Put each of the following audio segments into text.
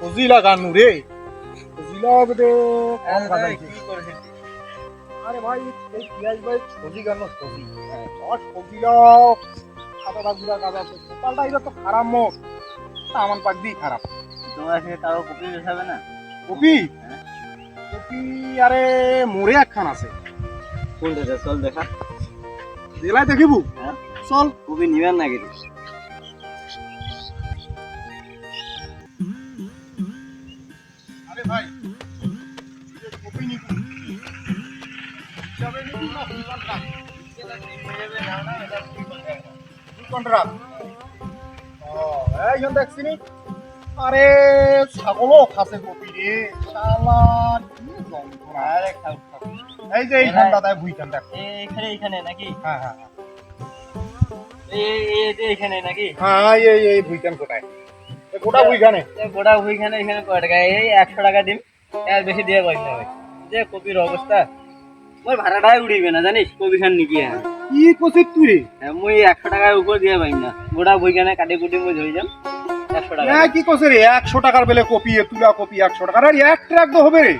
ফজিলা গানু রে ফজিলা বেটে কম গানাইছে আরে ভাই এই পিয়াজ ভাই ফজি গান ফজি আর ফজিলা খাতা গুড়া কাদা পাল্টা এটা তো খারাপ। মত আমার পাক দিয়ে খারাপ তোমার কারও কপি বেসাবে না? কপি? কপি আরে মোরে একখান আছে। কোনটা চল দেখা। জেলায় দেখিবু? হ্যাঁ। চল। কপি নিবেন নাকি? আরে ভাই কপি নিবু? যাবে নিবু না ফুলবান কন্ট্রাক্ট ও এইজন দেখছিনি আরে ছাগলও খাসে কপি রে। শালা কি যন্ত্রণা। আরে এই যে এইখান দাদায় ভুইখান দেখ। এখানে এখানে নাকি? হ্যাঁ হ্যাঁ হ্যাঁ। এই এই যে এখানে নাকি? হ্যাঁ এই এই ভুইখান কোটায় গোটা ভুইখানে। গোটা ওইখানে এখানে কয় টাকা? এই একশো টাকা দিন। এর বেশি দিয়ে যে কপির অবস্থা। মই ভাড়াটাই উড়িবে না জানিস? কপি খান নাকি হ্যাঁ। কি কছিস তুই রে? মই একশো টাকার উপর দিয়ে না। গোটা বইখানে কাটি কুটি মই ধরে যাম হ্যাঁ কি রে? একশো টাকার বেলে কপি তুলা কপি একশো টাকার আর এক ট্রাক তো হবে রে।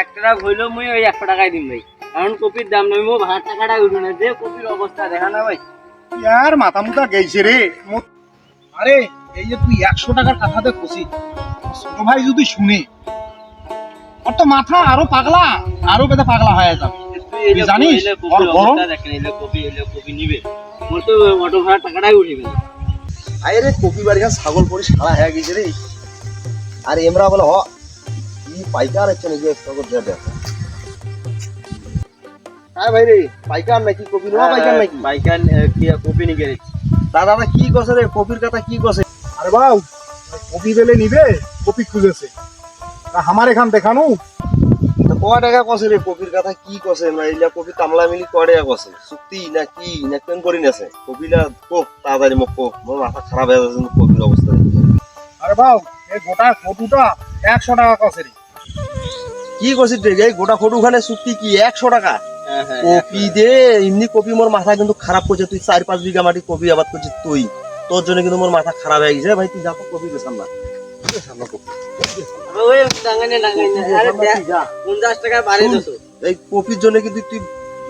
এক টাকা হইলেও মই ওই একশো দিম ভাই। কারণ কপির দাম নয় মো ভাড়া টাকাটা উঠবে না। যে কপির অবস্থা দেখা না ভাই। মাথা মুথা গেছে রে। আরে এই যে তুই একশো টাকার কথাতে খুশি ছোট ভাই যদি শুনে ওর তো মাথা আরও পাগলা আরও বেদা পাগলা হয়ে যাবে। তুই জানিস? ওর গরম? কপি নিবে। মোর তো অটো ভাড়া টাকাটাই উঠিবে না আরে রে কপি বাড়িয়া ছাগল পরি সারা হয়ে গেছে রে। আর এমরা বলে হ কি পাইকার আছে নাকি? তখন দেবে হ্যাঁ ভাই রে পাইকার নাকি কপি? নোয়া পাইকার নাকি? বাইকার কি কপি নিয়ে গেছি দাদা কি কছে রে? কপির কথা কি কছে আরে বাউ কপি বেলে নিবে কপি খুঁজেছে। আমার এখান দেখানো। কয় টাকা কছে রে কপির কথা কি কছে? না এইলা কপি কামলা মিলি কয় টাকা কছে। চুক্তি না কি না কেন করি নেছে কপিলা কোক তাড়াতাড়ি মোক কোক মোর মাথা খারাপ হয়ে যাচ্ছে কপির অবস্থা আরে বাউ এই গোটা ফটোটা একশো টাকা কছে রে কি কছিস রে এই গোটা ফটো খানে চুক্তি কি একশো টাকা? হ্যাঁ হ্যাঁ কপি দে এমনি কপি মোর মাথা কিন্তু খারাপ করছে তুই চার পাঁচ বিঘা মাটি কপি আবাদ করছিস তুই। তোর জন্য কিন্তু মোর মাথা খারাপ হয়ে গেছে ভাই তুই যা কপি বেসাম না এই কপির জন্য কিন্তু তুই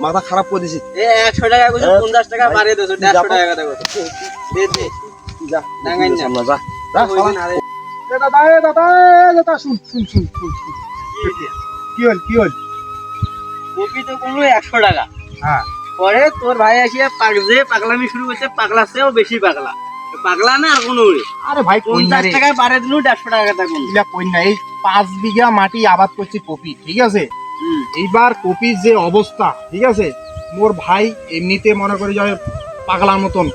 মাথা খারাপ করে দিছিস একশো টাকা হ্যাঁ, পঞ্চাশ টাকা ভাই, বাড়ে দেড়শো টাকা কথা কইছো দে দে তুই যা ডাঙ্গাই না। যা যা ওই শালা। দিন আরে এ দাদা দাদা দাদা শুন শুন শুন শুন শুন কি হল কি হল কপি তো কোনো একশো টাকা হ্যাঁ পরে তোর ভাই আসিয়া পাক যে পাগলামি শুরু করছে পাগলা চেয়েও বেশি পাগলা পাগলা না আর কোনো? আরে ভাই পঞ্চাশ টাকায় দিলু দেড়শো টাকা কন্যা এই পাঁচ বিঘা মাটি আবাদ করছি কপি ঠিক আছে? এইবার কপির যে অবস্থা ঠিক আছে? মোর ভাই এমনিতে মনে করে যায় পাগলার মতন।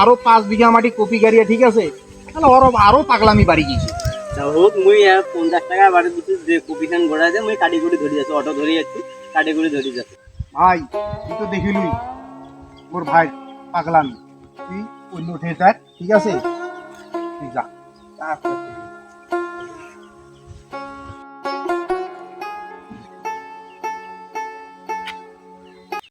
আরও পাঁচ বিঘা মাটি কপি গাড়িয়া ঠিক আছে? তাহলে ওর আরও পাগলামি বাড়ি গিয়েছে। তা হোক মুই পঞ্চাশ টাকা বাড়ি দিচ্ছি যে কপি খান গোড়া দিয়ে মুই কাটি কুটি ধরে যাচ্ছি অটো ধরে যাচ্ছি কাটি কুটি ধরে যাচ্ছি। ভাই তুই তো দেখিলুই মোর ভাই পাগলামি। তুই অন্য উঠে যাক ঠিক আছে? তুই যা